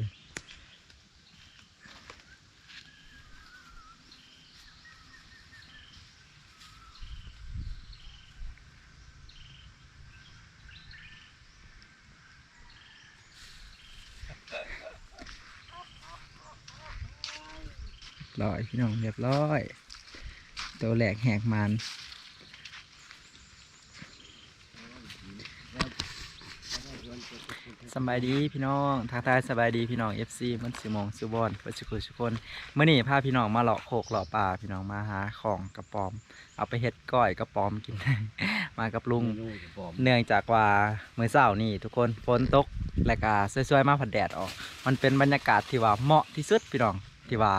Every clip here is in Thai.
ลยร้อยพี่น้องเรียบร้อย ตัวแหลกแหกมัน ส บายดีพี่น้องทักทายสบายดีพี่น้อง FC มันสิมองสุบอนเปิดสุขุสุคนเมื่อนี้พาพี่น้องมาเลาะโคกเลาะป่าพี่น้องมาหาของกระป๋อม เอาไปเฮ็ดก้อยกระป๋อมกิน มากับลุงเนื่องจากว่าเมื้อเช้านี่ทุกคนฝนตกและก็สวยๆมาผัดแดดออก มันเป็นบรรยากาศที่ว่าเหมาะที่สุดพี่น้องที่ว่า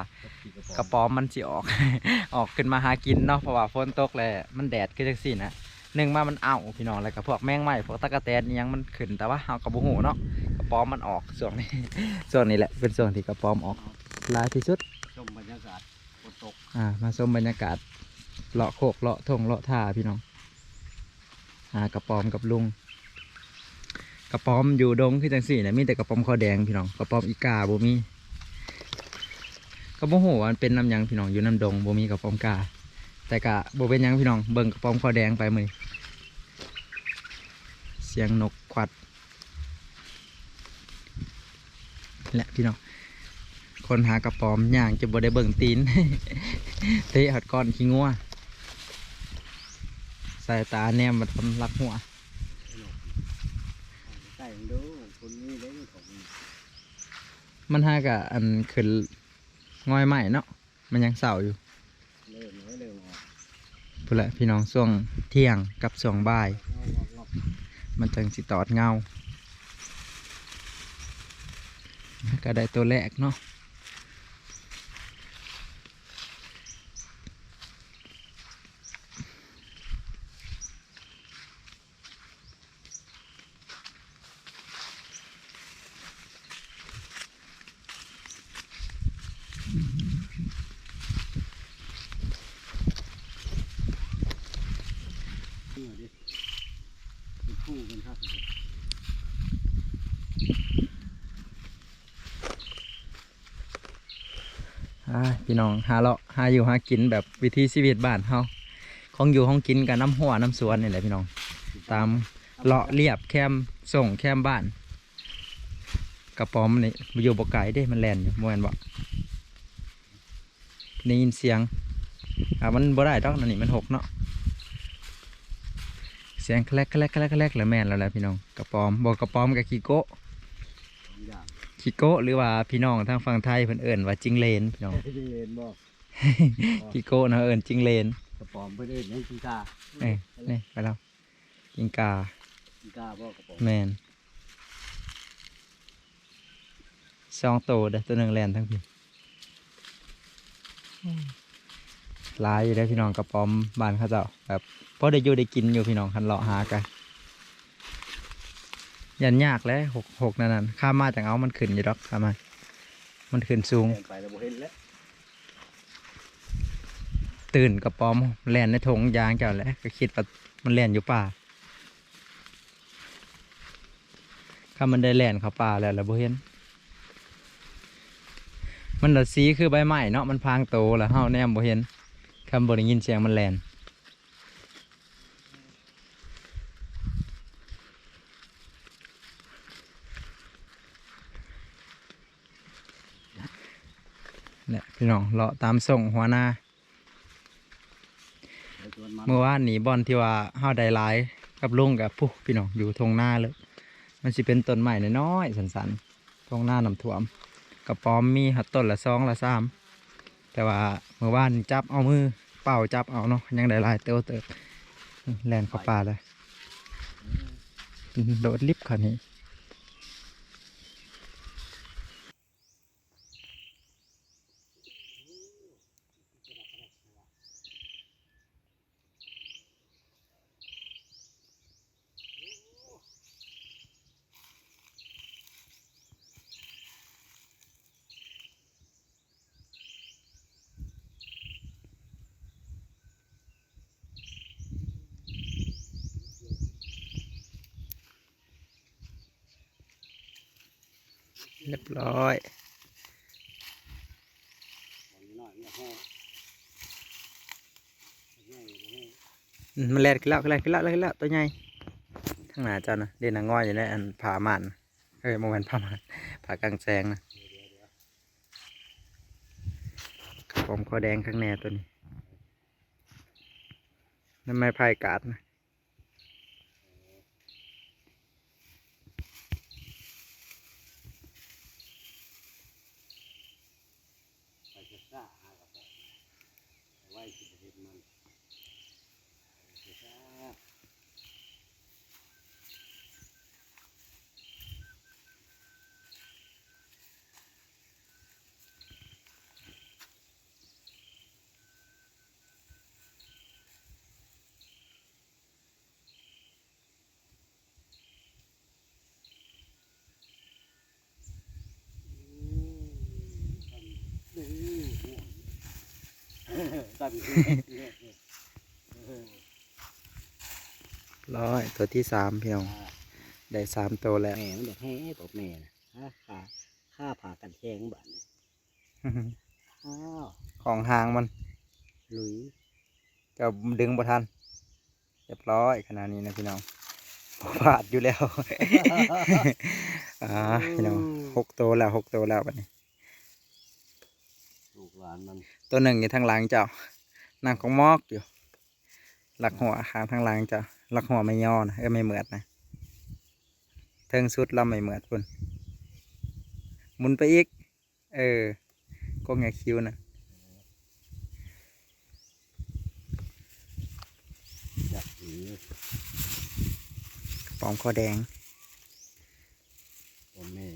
กระป๋อมมันสิออก ออกขึ้นมาหากินเนาะเพราะว่าฝนตกแล้วมันแดดคือจังซี่นะ หนึ่งมามันเอาพี่น้องแล้วก็พวกแมงไม้พวกตะกะแตนอิหยังมันขึ้นแต่ว่าเฮาก็บ่ฮู้เนาะกระป๋อมมันออกช่วงนี้ช่วงนี้แหละเป็นช่วงที่กระป๋อมออกหลายที่สุดชมบรรยากาศฝนตกอ่ามาชมบรรยากาศเลาะโคกเลาะทงเลาะท่าพี่น้องหากระป๋อมกับลุงกระป๋อมอยู่ดงคือจังสี่นะมีแต่กระป๋อมคอแดงพี่น้องกระป๋อมอีกาบ่มีก็บ่ฮู้ว่ามันเป็นน้ำหยังพี่น้องอยู่น้ำดงบ่มีกระป๋อมกา แต่กะบเป็นยังพี่น้องเบิ่งกระป๋อมคอแดงไปมือนเสียงนกควัดและพี่น้องคนหากระป๋อมย่างจะบ่ได้เบิ่งตีนเตะหัดก้อนขี้งัวสายตาแนมมาทำลักหัวมันหากะอันขึ้นง่อยใหม่เนาะมันยังเสาอยู่ เริ่มเริ่มออก พุ่น แหละพี่น้องช่วงเที่ยงกับช่วงบ่าย มันจังสิตอดเงา ก็ได้ตัวแรกเนาะ นี่ดิเป็นคู่กันครับ อ่าพี่น้อง หาเลาะหาอยู่หากินแบบวิถีชีวิตบ้านเฮาของอยู่ของกินกับน้ำหัวน้ำสวนนี่แหละพี่น้อง ตามเลาะเรียบแคมส่งแคมบ้าน กระป๋อมนี่อยู่บกไก่เด้มันแลนอยู่มวนบ่ได้ยินเสียงอ่ามันบ่ได้ดอกนั่นนี่มันหกเนาะเสียงแคลกแคลกแคลกแคลกแล้วแม่นแล้วแหละพี่น้องกระป๋อมบอกกระป๋อมกับขี้โกะอย่างขี้โกะหรือว่าพี่น้องทางฝั่งไทยเพิ่นเอิ้นว่าจิงเลนพี่น้องที่เลนบอกขี้โกะนะเอิ้นจิงเลนกระป๋อมไปเรื่อยยังกีกาเอ้ยนี่ไปแล้วกิงกากีกาบอกกระป๋อมแมนสองโตวเด้อตัวหนึ่งแลนทั้งพี่หลายอยู่ได้อพี่น้องกระป๋อมบ้านเขาเจ้าแบบพอได้อยู่ได้กินอยู่พี่น้องคันเลาะหากัน ยันยากแล้วหกหกนั่นน่ะข้ามมาจากเอามันขึ้นอยู่ดอกข้ามมา มันขึ้นสูงเดินไปแล้วบ่เห็นแล้วตื่นกระป๋อมแลนในถงยางเจ้าแหล้วก็คิดว่ามันแลนอยู่ป่าถ้ามันได้แลนเข้าป่าแล้วแล้วบ่เห็น มันละสีคือใบไม้เนาะมันพรางโตแล้วเฮาแนมบ่เห็นคำบ่ได้ยินเสียงมันแลน พี่น้องเลาะตามส่งหัวหน้าเมื่อวานนี้บอลที่ว่าเฮาได้หลายกับลุงกับผู้พี่น้องอยู่ทงหน้าเลย มันสิเป็นต้นใหม่น้อยๆสันๆทงหน้าน้ำท่วมกระป๋อมมีหัดต้นละสองละสามแต่ว่าเมื่อวานจับเอามือเป่าจับเอาเนาะยังได้หลายเติบเติบแลนเข้าป่าเลยโดดลิฟต์คันนี้ แล่นขึ้นแล้วขึ้นแล้วขึ้นแล้วขึ้นแล้วตัวใหญ่ข้งหน้าเจ้านะเด่นนางง่อยอยู่ในอันผามันเอ้ยโมเมนต์ผามันผากลางแซงนะกระป๋อมคอแดงข้างแน่ตัวนี้น้ำไม้พายกาดนะ ไปจะซ่าหากระป๋องไว้กินเห็ดมันไปซ่า ตันร้อยตัวที่สามพี่น้องได้สามตัวแล้วแม่มันอยากให้ตบแม่นะฮะขาข้าผ่ากันแทงบ้านนี่อ้าวของหางมันลุยจะดึงบ่ทันเรียบร้อยขนาดนี้นะพี่น้องบ่พลาดอยู่แล้วอ่าพี่น้องหกตัวแล้วหกตัวแล้วบัดนี้ลูกหลานมัน ตัวหนึ่งอยู่ทางหลังเจ้านั่งของมอกอยู่ หลักหัวหางทางหลังเจ้าหลักหัวไม่ย่อนะเออไม่เหมือดนะเทิงสุดเราไม่เหมือดพุ่นหมุนไปอีก เออก็ไงคิ้วนะอยากหนีกระป๋อมคอแดงตบแม่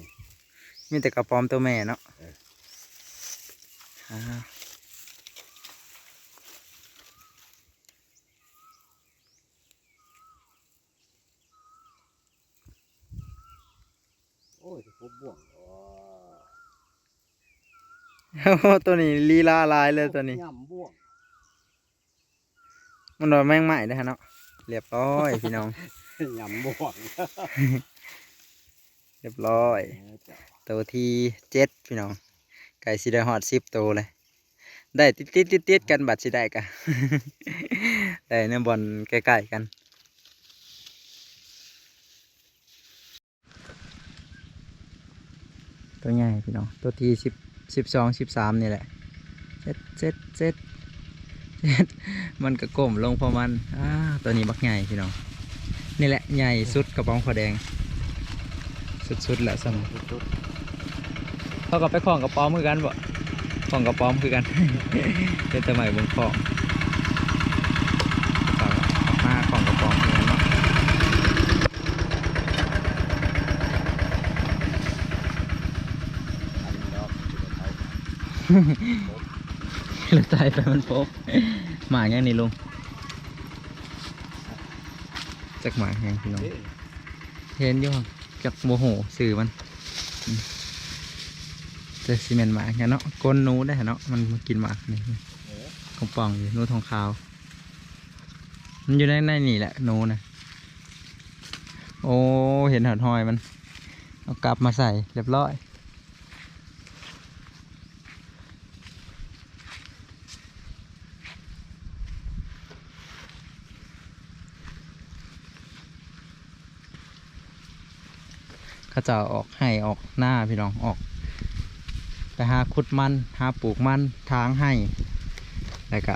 มีแต่กระป๋อมตัวแม่เนาะ เออ อ่า โอ้ยจะพบบ่วงอ๋อ โอ้โหตัวนี้ลีลาลายเลยตัวนี้ ย่ำบ่วงมันโดนแมงไหม้นะฮะเนาะเรียบร้อยพี่น้อง ย่ำบ่วงเรียบร้อยเออจ้ะตัวที่เจ็ดพี่น้อง ไก่สีได้หอดสิบตัวเลย ได้ติดติดติดติดๆกันบัดสิได้กะ ได้เนื้อบอลใกล้ๆกัน ตัวใหญ่พี่น้อง ตัวที่สิบ สิบสองสิบสามนี่แหละเจ็ดเจ็ดเจ็ดเจ็ดมันก็ก้มลงเพราะมันอ่าตัวนี้บักใหญ่พี่น้องนี่แหละใหญ่สุดกระป๋องขอแดง สุดๆแหละสมชุดเขาก็ไปคล้องกระป๋อมคือกันบ่คล้องกระป๋อมคือกันเดี๋ยวแต่ใหม่บนคล้องก็มาคล้องกระป๋อมคือกันเนาะ อันนี้ดอกเขา รถไฟไปมันพบหมาอย่างนี้ลุงจักหมาแหงพี่น้องเห็นอยู่จักโมโหสื่อมันอืมแต่ซีเมนหมาอย่างเนาะก้นนูได้เนาะมันมากินหมานี่เออของป่องอยู่นูทองขาว มันอยู่ในในนี่แหละนูนะโอ้เห็นหอดหอยมันเอากลับมาใส่เรียบร้อย เขาจะเอาออกให้ออกหน้าพี่น้องออกไปหาขุดมันหาปลูกมันทางให้แล้วก็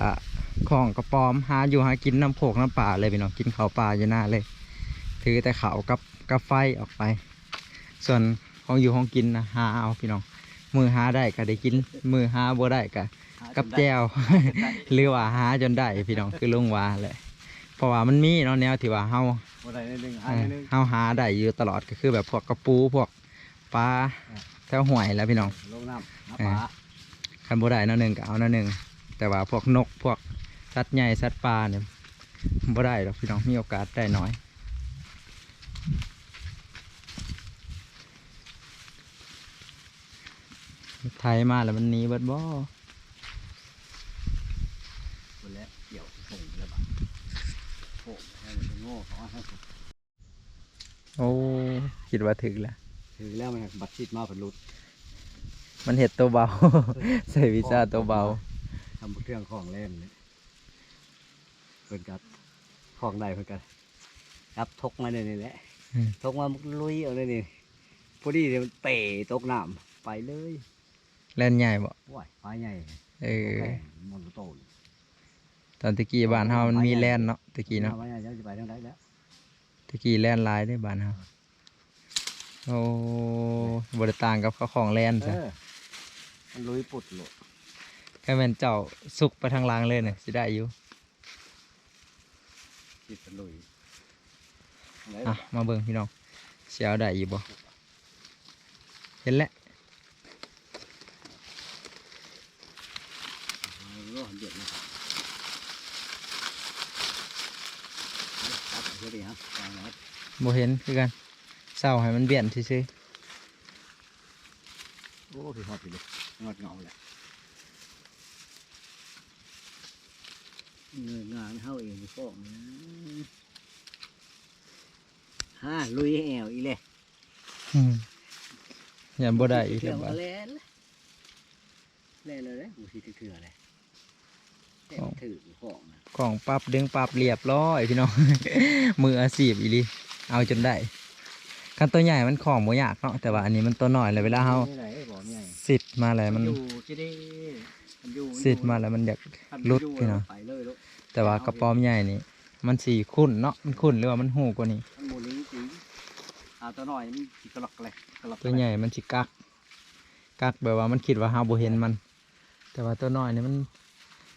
ของกระปอมหาอยู่หากินน้ำโขกน้ำป่าเลยพี่น้องกินเขาวป่าอยู่หน้าเลย ถือแต่เขาวกับกับไฟออกไป ส่วนของอยู่ของกินนะหาเอาพี่น้องมือหาได้ก็ได้กินมือหาบ่ได้ก็กับแจวหรือว่าหาจนได้พี่น้องคือลุงว่าแหละเพราะว่ามันมีเนาะแนวที่ว่าเฮา บ่ได้นิดนึงเอหาอนิดนึงเฮาหาได้อยู่ตลอดก็คือแบบพวกกระปูพวกปลาแถวห่วยแล้วพี่น้อง ลงน้ำน้ำเอปอลาคันบ่ได้เนาะหนึ่งก็เอาเนาะหนึ่งแต่ว่าพวกนกพวกสัตว์ใหญ่สัตว์ป่าเนี่ยบ่ได้หรอกพี่น้องมีโอกาสได้น้อยไทยมาแล้วมันหนีเบิดบ่ คนแล้วเกี่ยวส่งแล้วบ้างโอ้ให้มัน โง่เขาให้โอ้คิดว่าถึกแล้วถถือแล้วมันบัดชิดมาเป็นรุด มันเห็ดตัวเบา ใส่วีซ่าตัวเบาทำเครื่องของเล่นเนี่ยเพิ่นกับของใดเพิ่นกับรับทกมาเนี่ยนี่แหละอืมทกมาลุยเอาเลยนี่พอดีเดี๋ยวมันเตะตกน้ำไปเลย แล่นใหญ่บ่ว้ายปลาใหญ่ เออแม่มันโตน ตอนตะกี้บ้านเฮามันมีแล่นเนาะตะกี้เนาะปลาใหญ่จะไปทางใดแล้วตะกี้แล่นหลายได้บ้านเฮาโอ้บ่ได้ต่างกับเขาของแล่นเอจ้ะอมันลุยปุดโลดแค่แม่นเจ้าสุกไปทางล่างเลยเนี่ยสิได้อยู่จิตมันลุยทางไหนอะมาเบิ่งพี่น้องสิเอาได้อยู่บ่เห็นแล้ว โลดเดือดนะครับ ครับเดี๋ยวดิฮะวางไว้บ่เห็นคือกันเศร้าให้มันเบี้ยนซื่อโอ้พี่พอดพี่เลยงอดเงาแหละเงยงานเท่าเองฟอกนะฮ่าลุยให้แอวอีเลยๆอืมอย่าบ่ได้อีกเถื่แล้อวมาบัดเล่นเล่นเลยเด้กูสิเถื่อเลยแต่มัน ถือของนะของปรับดึงปรับเรียบร้อยพี่น้อง มืออาชีพอีหลีเอาจนได้คันตัวใหญ่มันของบ่ยากเนาะแต่ว่าอันนี้มันตัวน้อยเลยเวลาเฮาไม่ไหนบอกใหญ่สิทธิ์มาแล้วมันอยู่ที่ได้มันอยู่สิทธิ์มาแล้วมันอยากมันลุดอยู่พี่น้องไปเลยลูกแต่ว่ากระป๋อมใหญ่นี่มันสีขุ่นเนาะมันขุ่นหรือว่ามันหูกว่านี้มันหมูนี้จริงเอาตัวหน่อยมันสิกระหลอกเลยกระหลอกตัวใหญ่มันสิกักกักแบบว่ามันคิดว่าเฮาบ่เห็นมัน แต่ว่าตัวน้อยนี่มัน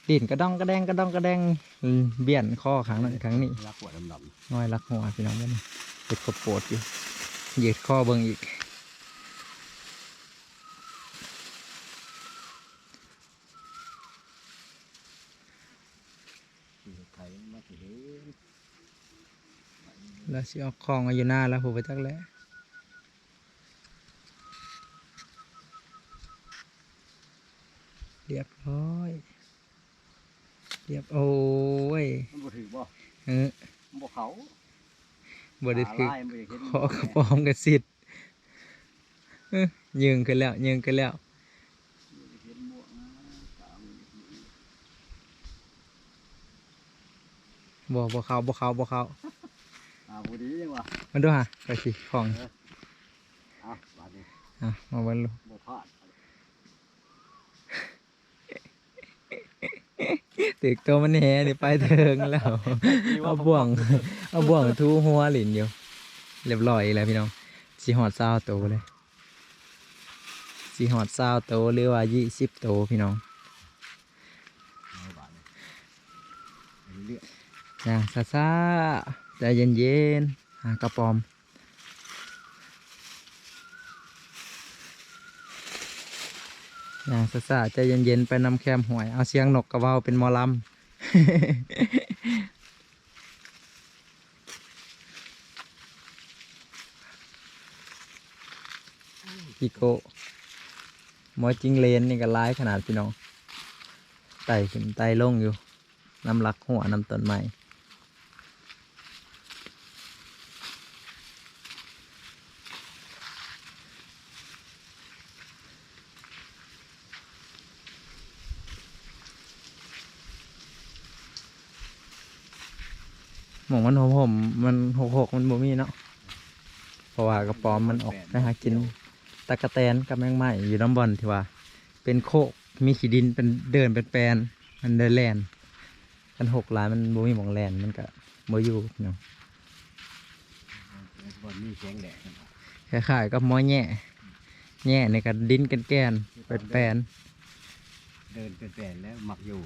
ดินกระดองกระแดงกระดองกระแดงอืมเบี้ยนข้อขางนั้นขางนี้รักหัวดำน้อยรักหัวพี่น้องมันเด็ดกบปวดอยู่ยืดข้อเบิ่งอีกๆไทยมาสิเห็นแล้วสิเออกคลองมาอยู่หน้าแล้วผมไปจักแล้วเรียบร้อย เรียบโอ้ยมันบ่ถือบ่เออมันบ่เขาบ่ได้ถือตาลายมันบ่ได้เห็นขอกระป๋อมกระสิทธิ์เอ้ยยืงขึ้นแล้วยืงขึ้นแล้วบ่ได้เห็นหมวกนะตามมันอยู่บ่บ่เขาบ่เขาบ่เขาอ่าบ่ดีจังวะมันดูฮะไปสิของอะบาดนี้อะมาวันลูบ่พลาด ตึกตัวมันแหนี่ไปเถิงแล้ว เอาบ่วง เอาบ่วงทูหัวหลินอยู่ เรียบร้อยแล้วพี่น้องสีหอดเศร้าโตวเลยสีหอดเศร้าโตวหรือว่ายี่สิบโตวพี่น้องเอาบาดนี้เรื่อยอย่างซาซาใจเย็นเย็นๆหากระปอม อย่างซาซาใจเย็นเย็นๆไปนำแคมหวย เอาเสียงนกกระเว้าเป็นมอลำพี่โกมอจิงเลนนี่ก็ร้ายขนาดพี่น้องไต่ขึ้นไต่ลงอยู่ น้ำลักหัวน้ำต้นไม้ หมองมันหอมหอมๆมันหกหกๆมันบ่มีเนาะเพราะว่ากระป๋อมมันออกไปหากินตะกะแตนกับแมงไม้อยู่น้ำบอลที่ว่า เป็นโคกมีขี้ดินเป็นเดินเป็นแปลนมันเดินแลนกันหกหลายมันบ่มีหมองแลนมันก็บ่อยู่เนาะๆบ่มีแสงแดดนะครับคล้ายๆกับหมอแง่แง่ในกันดินกันแกนเป็นแปลนเดินเป็นแปลนแล้วหมักอยู่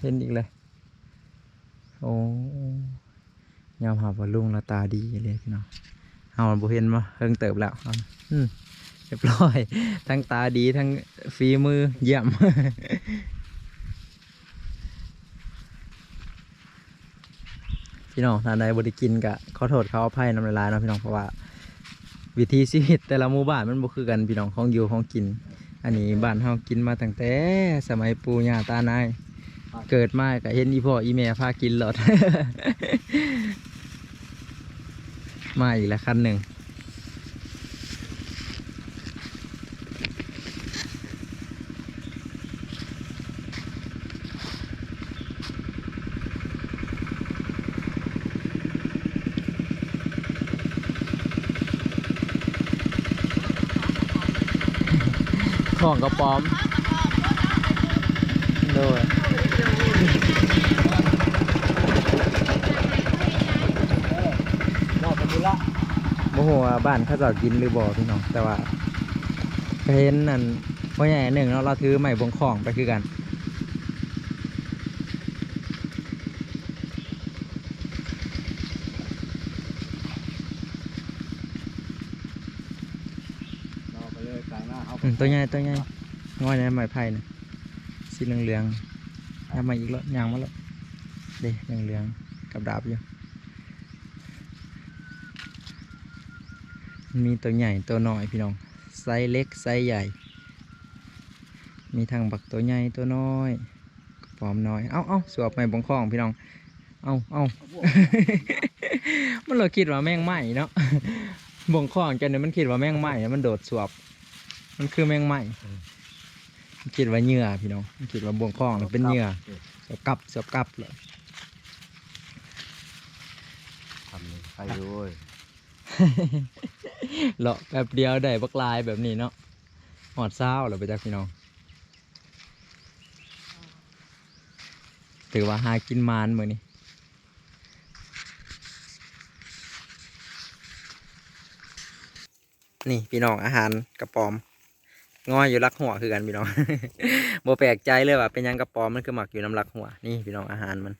เห็นอีกเลย โอ้ยอมหาว่าลุงละตาดีเลยพี่น้องเอาบ่เห็นมาเฮิงเติบแล้วอืมเรียบร้อย ทั้งตาดีทั้งฝีมือเยี่ยมพี่น้องท่านใดบริกินกะขอโทษเขาอภัยน้ำลายเนาะพี่น้องเพราะว่า วิธีชีวิตแต่ละหมู่บ้านมันบ่คือกันพี่น้องของอยู่ของกิน อันนี้บ้านเฮากินมาตั้งแต่สมัยปู่ย่าตานาย เกิดมาก็เห็นอีพ่ออีแม่พากินหลอด มาอีกแล้วคันหนึ่งของก็ะป๋อม บ้านเขาเจะกินหรือบ่พี่น้อง แต่ว่าก็เห็นนั่นพ่อใหญ่หนึ่งเนาะเราถือไม้บงของไปคือกันนอกไปเลยกลางหน้าเขาอืมตัวใหญ่ตัวใหญ่ง่อยในไม้ไผ่นะสีเหลืองๆยางมาอีกแล้วยางมาแล้วเด้เหลืองๆกับดาบอยู่ มันมีตัวใหญ่ตัวน้อยพี่น้องไซส์เล็กไซส์ใหญ่ มีทั้งบักตัวใหญ่ตัวน้อยกระปอมน้อย เอ้าเอ้าสวบไม้บงของพี่น้อง เอ้าเอ้ามันเราคิดว่าแม่งไหม้เนาะบ่งข้องจันเนี่ยมันคิดว่าแม่งไหม้แล้วมันโดดสวบ มันคือแม่งไหม้มันคิดว่าเหยื่อพี่น้องมันคิดว่าบ่งข้องน่ะเป็นเหยื่อสวบกลับสวบกลับเลยทำเลยไปดูเว้ย เลาะแป๊บเดียวได้บักลายแบบนี้เนาะหอดเศร้าเหรอไปจากพี่น้อง ถือว่าหากินมานมือนี้นี่พี่น้องอาหารกระป๋อมง้อยอยู่รักหัวคือกันพี่น้องโบแปลกใจเลยว่าเป็นยังกระป๋อมมันคือหมักอยู่น้ำรักหัวนี่พี่น้องอาหารมัน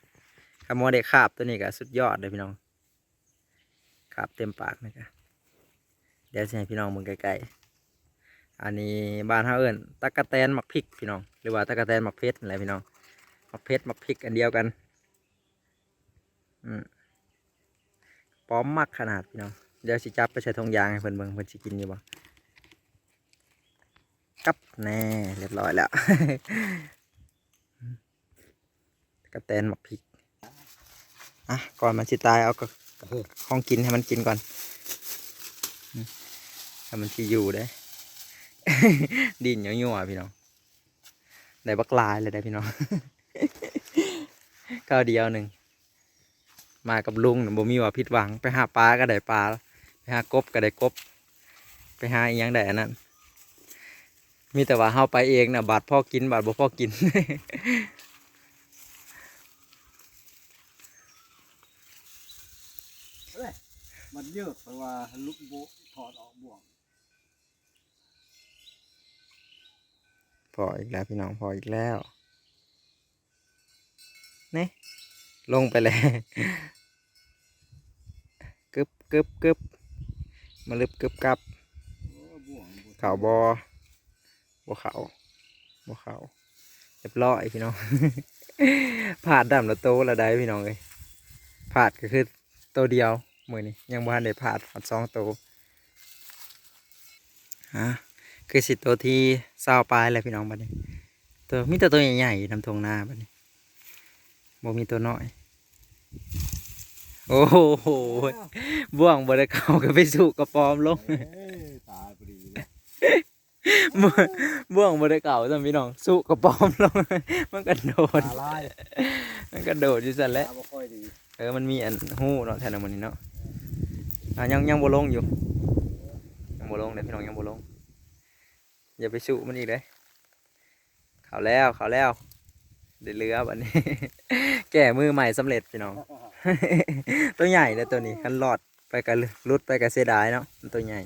คำว่าเด็กขาบตัวนี้ก็สุดยอดเลยพี่น้องขาบเต็มปากนะครับ ดี๋ยวจะให้พี่น้องมึงใกล้ๆอันนี้บ้านเฮาเอิ้นตะกะแตนหมักพริกพี่น้อง หรือว่าตะกะแตนหมักเพชรอะไรพี่น้องหมักเพชรหมักพริกอันเดียวกันอืมป้อมมักขนาดพี่น้อง เดี๋ยวสิจับไปใส่ทงยางให้เพิ่นเบิ่งเพิ่นสิกินอยู่บ่กับแน่เรียบร้อยแล้วกระแตนหมักพริก อะ ก่อนมันสิตายเอาก็ของกินให้มันกินก่อน มันที่อยู่ได้ ดินยั่วๆพี่น้องได้บักลายเลยได้พี่น้องก้าวเดียวหนึ่งมากับลุงบ่มีว่าผิดหวัง ไปหาปลาก็ได้ปลาไปหากบก็ได้กบ ไปหาอีหยังได้อันนั้นมีแต่ว่าเฮาไปเองนะบาดพ่อกินบาดบ่พ่อกินมันเยอะเพราะว่าลุกโบถอดออกบ่วง พออีกแล้วพี่น้องพออีกแล้วนี่ลงไปเลยกึบกึบกึบมาลึบกึบกับโอ้บ่วบ่เขาบอบอเขาบอเขาเรียบร้อยพี่น้องผาดดำแล้วโตแล้วได้พี่น้องเลยผาดก็คือโตเดียวมือนี้ยังบ้านได้ผาดผาดสองโตวฮะ คือสิโตวที่เศร้าปลายแล้วพี่น้องบัดนี้ ตัวมีแต่ตัวใหญ่ๆอยู่นำทงนาบัดนี้บ่มีตัวน้อย โอ้โหบ่วงบ่ได้เข้าก็ไปสู่กระปอมลงเอ้ยตายพอดีเลยบ่วงบ่วงบ่ได้เก่าซั่นพี่น้องสู้กระป๋อมลงมันกระโดดตาลายมันกระโดดอยู่ซั่นแหละตาบ่ค่อยดีเออมันมีอันหู้เนาะแถวนั้นมันนี่เนาะอะยังยังบ่ลงอยู่ยังบ่ลงเด้อพี่น้องยังบ่ลง อย่าไปสู้มันอีกเด้อเขาแล้วเขาแล้วได้เรือบัดนี้ แก้มือใหม่สำเร็จพี่น้อง ตัวใหญ่เลยตัวนี้คันหลอดไปกันรุดไปกับเสียดายเนาะมันตัวใหญ่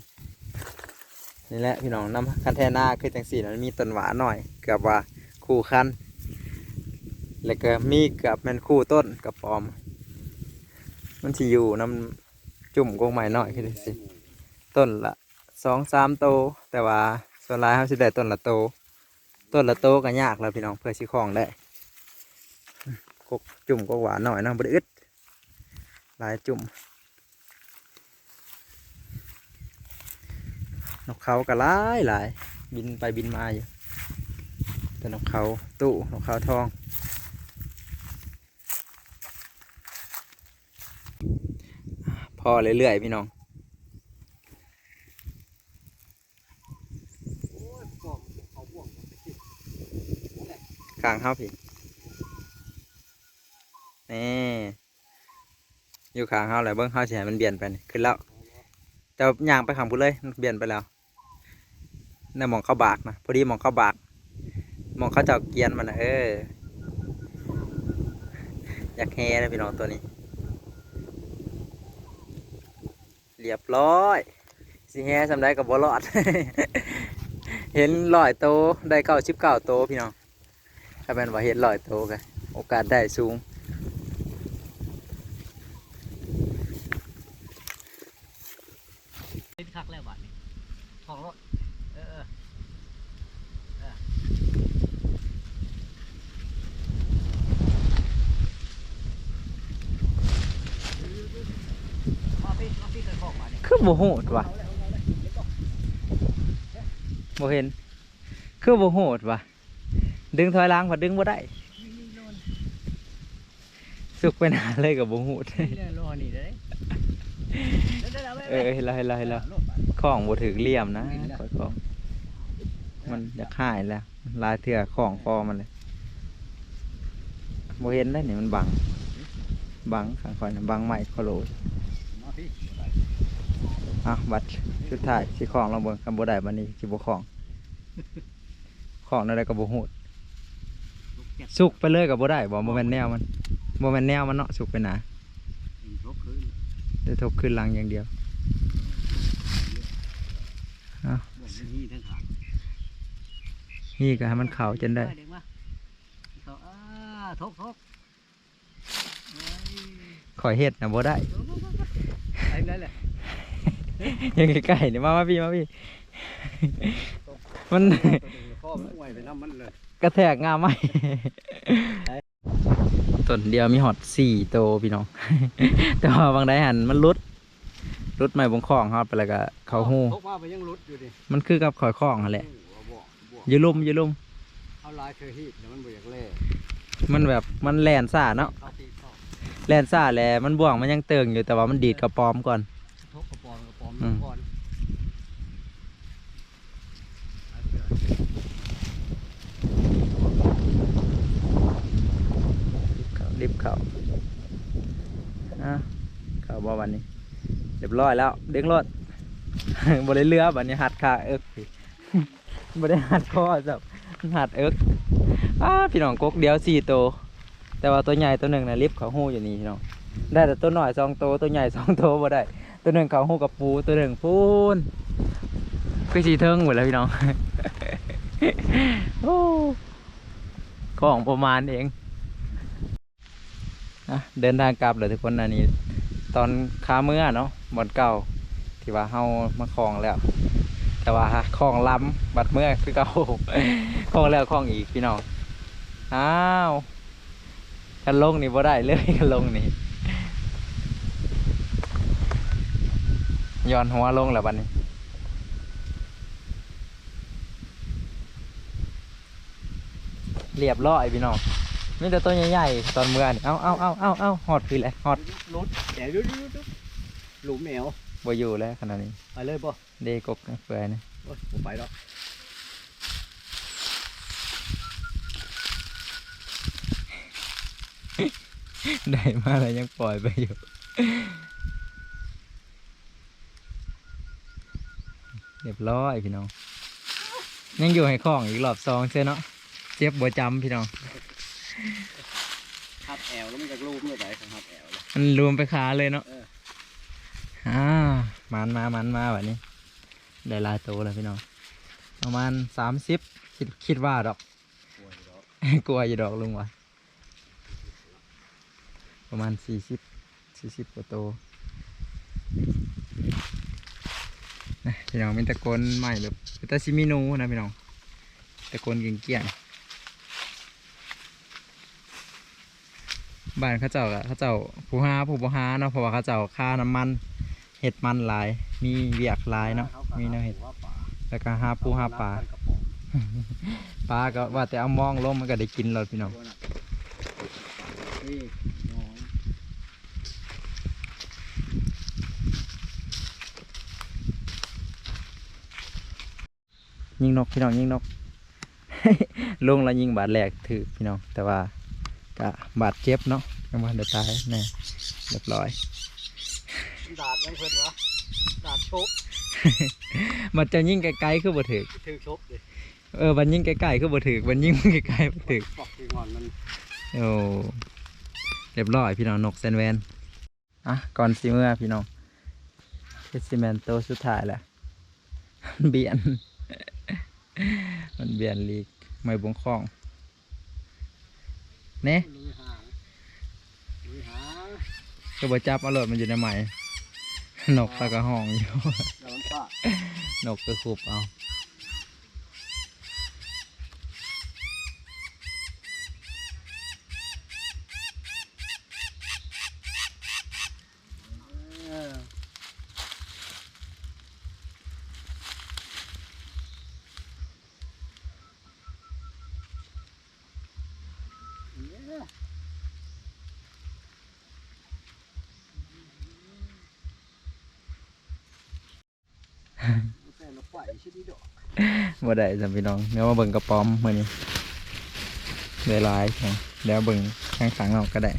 นี่แหละพี่น้องน้ำคันแทนาคือจังสีนะมันมีต้นหวานหน่อยเกือบว่าคู่คันแล้วก็มีเกือบเป็นคู่ต้นกับปอม มันสิอยู่น้ำจุ่มกงใหม่หน่อยคือจังสิต้นละสองสามโตแต่ว่า ส่วนลายเขาสิได้ต้นละโต ต้นละโตก็ยากแล้วพี่น้องเพื่อสิคลองได้กกจุ่มกกหวานหน่อยนะบไดอึดลายจุ่มนกเขาก็หลายหลายบินไปบินมาอยู่แต่นกเขาตู้นกเขาทองพอเรื่อยๆพี่น้อง โอ้ยกล่องเอาบ่วงมาไปกิน กลางเฮาพี่นี่อยู่ขางเฮาแหละเบิ้งเฮาสิให้มันเบียนไปนี่ขึ้นแล้วแต่ย่างไปข้างพุ่เลยมันเบียนไปแล้วในมองเข้าบากนะพอดีมองเข้าบาก มองเขาเจ้าเกียนมันนะเอออยากแฮนะพี่น้องตัวนี้ เรียบร้อยสิแฮสำได้กับบอลอด เห็นลอยโตได้เก้าชิบเก้าโตพี่น้อง ถ้าเป็นว่าเห็นลอยโตกันโอกาสได้สูงเป็นคักแล้วบัดนี้ของรถเออเออเออมาพี่มาพี่เคยของมาเนี่ยคือบ่โหดว่ะเอาเลยเอาเลยเอาเลยเดี๋ยวก่อนบ่เห็น คือบ่โหดว่ะ ดึงถอยหล้างพอดึงบ่ได้นี่นี่โน่นสุกไปหนาเลยกับบ่โหดนี่เลยรอนี่เลยเดี๋ยวเดี๋ยวเอาไว้เออเห็นแล้วเห็นแล้วเห็นแล้วโลดบัดของบ่ถึกเหลี่ยมนะเห็นแล้วข่อยของมันอยากหายแล้ว ลายเถื่อของคอมันเลยบ่เห็นได้นี่มันบัง บังข้างข่อยน่ะบังไม้คอโลมาพี่อะบัดสุดท้ายสิของเราเบิ่งคำบ่ได้บัดนี้สิบ่ของ ของอะไรก็บ่โหดลูกแก๊ สสุกไปเลยก็บ่ได้บ่บ่แม่นแนวมันบ่แม่นแนวมันเนาะสุกไปหนาอีกรบคืนเดี๋ยวทบขึ้นหลังอย่างเดียวเอาเรื่องนี้ทั้งขางนี่ก็ให้มันขาวจนได้เด็กมาเขาอ่าทกทกเอ้ยข่อยเฮ็ดนะบ่ได้ไอ้นั่นแหละยังใกล้ๆนี่มามาพี่มาพี่มัน ข้อมันอวยไปน้ำมันเลยกระแทกงามไหมต้นเดียวมีหอดสี่โตวพี่น้อง แต่ว่าบางได้หันมันรุดรุดไม่บงคล้องฮอดไปแล้วก็เขาหูทกมาไปยังรุดอยู่ดิมันคือกับข่อยคล้องนั่นแหละเอาบ่บ่อยืลุ่มอยืลุ่มเอาลายเคยฮีดเดี๋ยวมันบ่อยากเล่มันแบบมันแลนซ่าเนาะเอาตีเข้าแลนซ่าแหละมันบ่วงมันยังเติงอยู่แต่ว่ามันดีดกระปอมก่อนทกกระปอมกระปอมอืมก่อน เอาเถอะดิบเขาอะเขาบ่วันนี้ เรียบร้อยแล้วเด้งรถบ่ได้เรือบัดนี้หัดขาเอิกบ่ได้หัดคอจับหัดเอิกอ้าพี่น้องกกเดียวสี่ตัวแต่ว่าตัวใหญ่ตัวหนึ่งน่ะลิฟต์เขาหู้อยู่นี่พี่น้องได้แต่ตัวหน่อยสองตัวตัวใหญ่สองตัวบ่ได้ ตัวหนึ่งเขาหู้กับปูตัวหนึ่งพูนคือสีเทิงหมดแล้วพี่น้องของประมาณเอง อะเดินทางกลับเลยทุกคนอันนี้ ตอนค้าเมื่อเนาะบ่อนเก่าที่ว่าเฮามาคลองแล้ว แต่ว่าคลองล้ำบัดเมื่อคือเก่าคลองแล้วคลองอีกพี่น้องอ้าวกันลงนี่บ่ได้เลยกันลงนี่ย้อนหัวลงแล้วบัดนี้เรียบร้อยพี่น้อง มีแต่ตัวใหญ่ๆตอนเมื่อนี่เอาเอาเอาเอาเอาหอดพี่แหละหอดรุดแต่รุดรุดรุดหลุมแมวบ่อยู่แล้วขนาดนี้ไปเลยป่ะเดกกเฟื่อยนะโอ้ยผมไปแล้วได้มาแล้วยังปล่อยไปอยู่เรียบร้อยพี่น้อง ยังอยู่ให้คล้องอีกรอบสองเช่เนาะเจ็บบัวจำพี่น้อง หับแอวแล้วมันจะรูมเลยไหนของหับแอวเลยมันรวมไปขาเลยเนาะเอออ่ามันมามันมาแบบนี้ ได้หลายตัวแล้วพี่น้อง ประมาณสามสิบคิดคิดว่าดอก กลัวอยู่แล้วกลัวอยู่ดอกลุงวะประมาณสี่สิบสี่สิบกว่าตัวนะพี่น้องมีตะโกนใหม่หรือตะซิมินูนะพี่น้อง ตะโกนเก่งเกี่ยง บ้านเขาเจ้าอะเขาเจ้าผู้หาผู้บ่หาเนาะเพราะว่าเขาเจ้าค่าน้ำมันเห็ดมันหลาย มีเวียกหลายเนาะมีแนวเห็ดแล้วก็หาปูหาปลาปลาก็ว่าแต่เอามองลงมันก็ได้กินแล้วพี่น้องนี่น้องยิงนกพี่น้องยิงนกลงแล้วยิงบาดแหลกถือพี่น้องแต่ว่า ก็บาดเจ็บเนาะยังว่าเดือตายแน่เรียบร้อยดาดยังเพิ่นวะดาดชกมันจะยิ่งไกลๆคือบ่ถึกถือชบเลยเออมันยิ่งไกลๆคือบ่ถึกมันยิ่งไกลๆบ่ถึกปอกคืองอนมันโอ้เรียบร้อยพี่น้องนกแซนแวนอะก่อนสิเมื่อพี่น้องเพชรซีเมนโตวสุดท้ายแหละมันเบียน มันเบียนลีกไม่บงคล้อง เน่ลุยหางลุยหางก็บ่จับเอารถมันอยู่ในไหมนกแล้วก็ห้องอยู่แล้วมันก็นกก็คุบเอา เออเนี่ย แต่ละฝ่ายชิดีดอก บ่ได้จำพี่น้องเดี๋ยวมาเบิ่งกระป๋อมมื้อนี้เวลายพี่น้องแล้วเบิ่งข้างๆเราก็ได้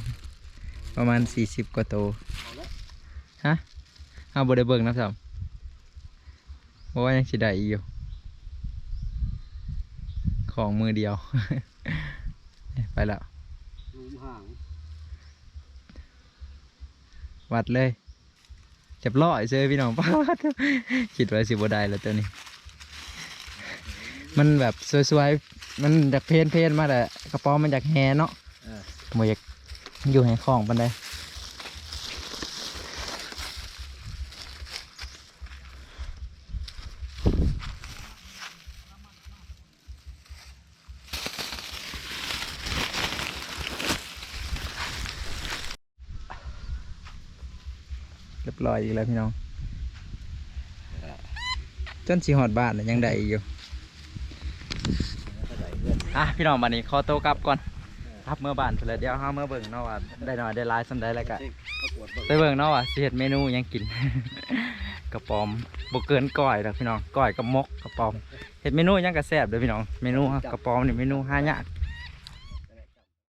ประมาณ 40 กว่าตัวเอาละฮะเอาบ่ได้เบิ่งนะซ้ำเพราะว่ายังสิได้อีกอยู่ของมือเดียว ไปแล้วลุมหางวัดเลยจับร้อยเจอพี่น้องป้าดคิดว่าสิบ่ได้แล้วตัวนี้ มันแบบสวยๆ มันจากเพนเพนๆมาแต่กระป๋อมมันจากแฮเนาะเออบ่อยากอยู่ให้ของปันได้เรียบร้อยอีกแล้วพี่น้องจนสีหอดบ้านน่ะยังได้อีกอยู่แล้วก็ได้เพื่ อนอะพี่น้องบันนี้ขอตัวกลับก่อนครับเมื่อบ้านเสร็จแล้วเดี๋ยวเฮาเมื่อเบิ่งเนาะว่าได้น้อยได้หลายสำได้แล้วก็ประกวดเบิ่งไปเบิ่งเนาะว่าสิเฮ็ดเมนูหยังกิน กระป๋อมบ่เกินก้อยดอกพี่น้องก้อยกับมกกระป๋อมเฮ็ดเมนูหยังก็แซ่บเด้อพี่น้องเมนูกระป๋อมนี่เมนูหายาก